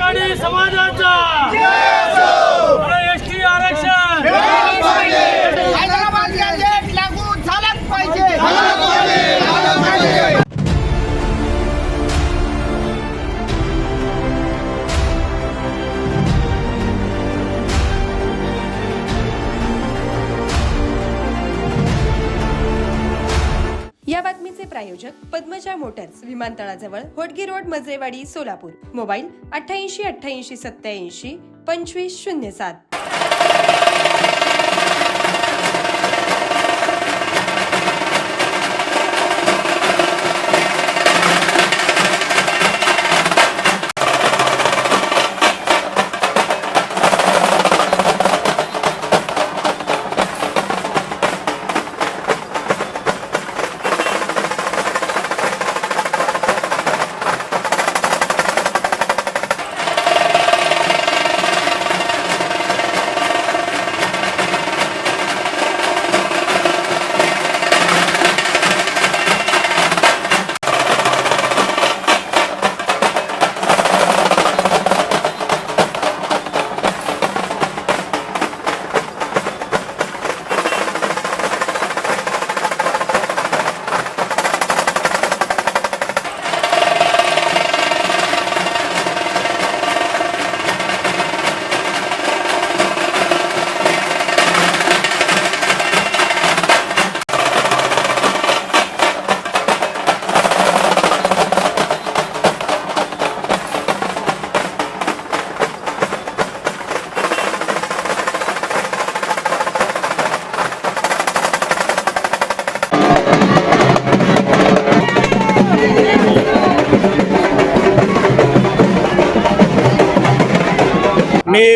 कैकाडी समाजाचा प्रायोजक पद्मजा मोटर्स विमानतळाजवळ होटगी रोड मजरेवाडी सोलापूर. मोबाईल अठ्ठ्याऐंशी अठ्ठ्याऐंशी सत्याऐंशी पंचवीस शून्य सात.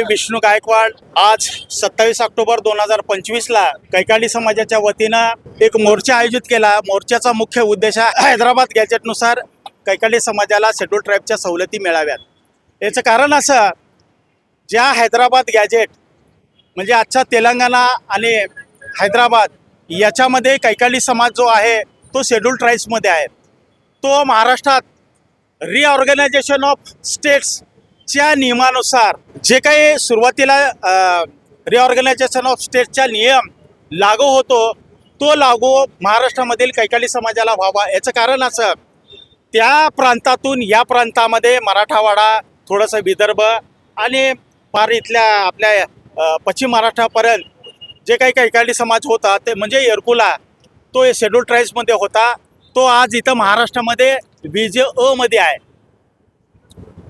विष्णू गायकवाड आज सत्तावीस ऑक्टोबर दोन हजार पंचवीसला कैकाडी समाजाच्या वतीनं एक मोर्चा आयोजित केला. मोर्चाचा मुख्य उद्देश हैदराबाद गॅजेटनुसार कैकाडी समाजाला शेड्यूल ट्राईबच्या सवलती मिळाव्यात. याचं कारण असं ज्या हैदराबाद गॅजेट म्हणजे आजचा तेलंगणा आणि हैदराबाद याच्यामध्ये कैकाडी समाज जो आहे तो शेड्यूल ट्राईब्समध्ये आहे. तो महाराष्ट्रात रिऑर्गनायझेशन ऑफ स्टेट्सच्या नियमानुसार जे काही सुरुवातीला रिऑर्गनायझेशन ऑफ स्टेटचा नियम लागू होतो तो लागू महाराष्ट्रामधील कैकाली समाजाला व्हावा याचं कारण असं त्या प्रांतातून या प्रांतामध्ये मराठावाडा थोडंसं विदर्भ आणि फार इथल्या आपल्या पश्चिम महाराष्ट्रापर्यंत जे काही कैकाली समाज होता ते म्हणजे एरकुला तो शेड्यूल ट्राईब्समध्ये होता तो आज इथं महाराष्ट्रामध्ये बी जे अमध्ये आहे.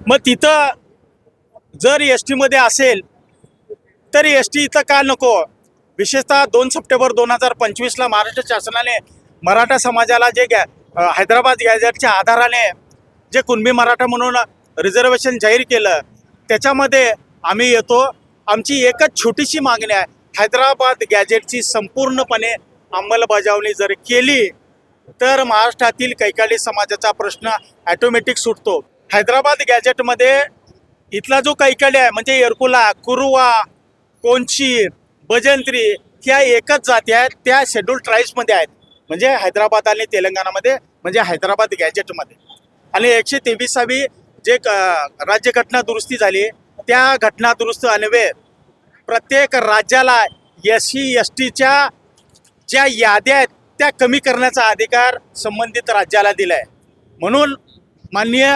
मग तिथं जर एस टीमध्ये असेल तर एस टी इथं का नको? विशेषतः दोन सप्टेंबर दोन हजार पंचवीसला महाराष्ट्र शासनाने मराठा समाजाला जे गॅ हैदराबाद गॅजेटच्या आधाराने जे कुणबी मराठा म्हणून रिझर्वेशन जाहीर केलं त्याच्यामध्ये आम्ही येतो. आमची एकच छोटीशी मागणी आहे. हैदराबाद गॅजेटची संपूर्णपणे अंमलबजावणी जर केली तर महाराष्ट्रातील कैकाली समाजाचा प्रश्न ॲटोमॅटिक सुटतो. हैदराबाद गॅजेटमध्ये इथला जो कैकड्या आहे म्हणजे येरकुला कुरुवा कोंची बजंत्री ह्या एकच जाती आहेत त्या शेड्यूल ट्राईब्समध्ये आहेत. म्हणजे हैदराबाद आणि तेलंगणामध्ये म्हणजे हैदराबाद गॅजेटमध्ये आणि एकशे तेवीसावी जे क- राज्यघटना दुरुस्ती झाली त्या घटना दुरुस्त अन्वये प्रत्येक राज्याला एस सी एस टीच्या ज्या याद्या आहेत त्या कमी करण्याचा अधिकार संबंधित राज्याला दिला आहे म्हणून माननीय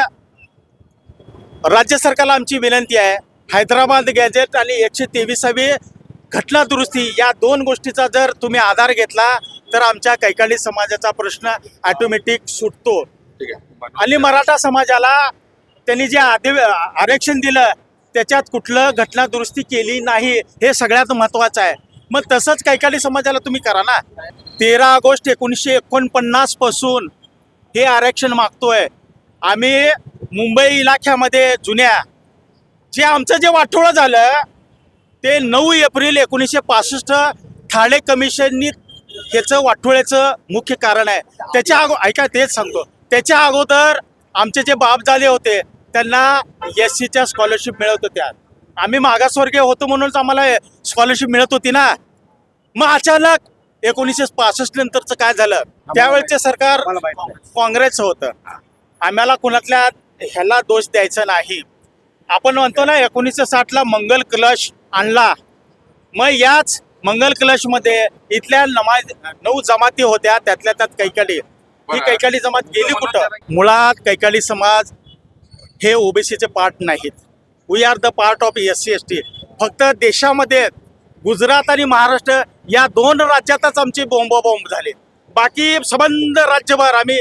राज्य सरकारला आमची विनंती आहे. हैदराबाद गॅजेट आणि एकशे तेविसावी घटना दुरुस्ती या दोन गोष्टीचा जर तुम्ही आधार घेतला तर आमच्या कैकाली समाजाचा प्रश्न ऑटोमॅटिक सुटतो. आणि मराठा समाजाला त्यांनी जे आदि आरक्षण दिलं त्याच्यात कुठलं घटना दुरुस्ती केली नाही हे सगळ्यात महत्त्वाचं आहे. मग तसंच कैकाली समाजाला तुम्ही करा ना. तेरा ऑगस्ट एकोणीसशे एकोणपन्नासपासून हे आरक्षण मागतोय. आम्ही मुंबई इलाख्यामध्ये जुन्या जे आमचं जे वाटोळं झालं ते नऊ एप्रिल एकोणीसशे पासष्ट ठाणे कमिशननी ह्याचं वाटोळ्याचं मुख्य कारण आहे. त्याच्या अगो ऐका तेच सांगतो. त्याच्या अगोदर आमचे जे बाप झाले होते त्यांना एस सीच्या स्कॉलरशिप मिळत होत्या. आम्ही मागासवर्गीय होतो म्हणूनच आम्हाला स्कॉलरशिप मिळत होती ना. मग अचानक एकोणीसशे पासष्ट नंतरचं काय झालं? त्यावेळेचे सरकार काँग्रेसचं होतं. आम्हाला कुणातल्या ह्याला दोष द्यायचा नाही. आपण म्हणतो ना एकोणीसशे साठला मंगल कलश आणला. मग याच मंगल कलशमध्ये इथल्या नमाज नऊ जमाती होत्या त्यातल्या त्यात कैकाली. ही. कैकाली जमात गेली कुठं? मुळात कैकाली समाज हे ओबीसीचे पार्ट नाहीत. We are the part of S C S T फक्त देशामध्ये गुजरात आणि महाराष्ट्र या दोन राज्यातच आमची बोंबोबोंब झाली. बाकी संबंध राज्यभर आम्ही